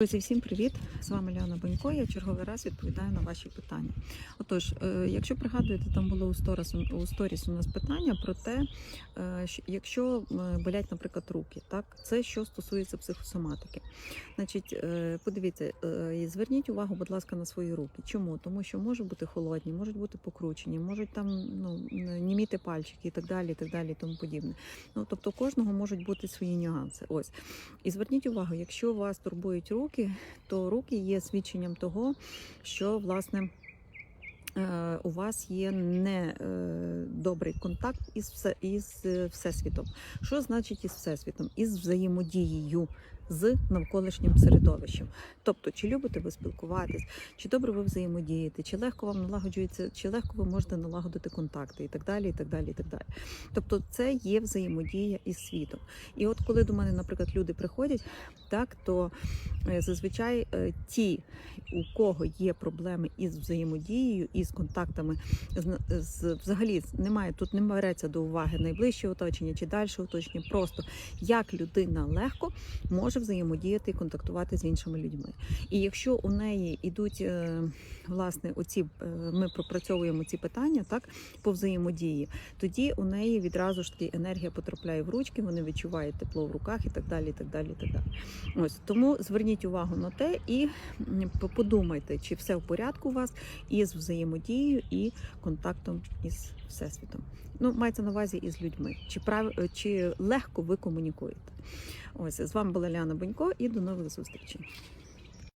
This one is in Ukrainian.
Друзі, всім привіт! З вами Ліана Бонько. Я черговий раз відповідаю на ваші питання. Отож, е, якщо пригадуєте, там було у сторіс у нас питання про те, е, якщо е, болять, наприклад, руки, так це що стосується психосоматики. Значить, подивіться, зверніть увагу, будь ласка, на свої руки. Чому? Тому що можуть бути холодні, можуть бути покручені, можуть там ну німіти пальчики і так далі, і так далі, і тому подібне. Ну тобто, кожного можуть бути свої нюанси. Ось. І зверніть увагу, якщо вас турбують руки, то руки є свідченням того, що власне. е, У вас є не е, добрий контакт із із е, всесвітом. Що значить із всесвітом? Із взаємодією з навколишнім середовищем. Тобто, чи любите ви спілкуватись, чи добре ви взаємодієте, чи легко вам налагоджується, чи легко ви можете налагодити контакти і так далі, і так далі, і так далі. Тобто, це є взаємодія із світом. І от коли до мене, наприклад, люди приходять, так то е, зазвичай е, ті, у кого є проблеми із взаємодією, із контактами, з взагалі немає тут не береться до уваги найближче оточення чи далі оточення. Просто як людина легко може взаємодіяти і контактувати з іншими людьми. І якщо у неї йдуть е, власне оці, е, ми пропрацьовуємо ці питання так по взаємодії, тоді у неї відразу ж таки енергія потрапляє в ручки, вони відчувають тепло в руках і так далі. і так далі, і так далі. Ось тому зверніть увагу на те і подумайте, чи все в порядку у вас із взаємодією і контактом із всесвітом. Ну, мається на увазі із людьми. Чи прав... чи легко ви комунікуєте? Ось з вами була Ліана Бонько і до нових зустрічей.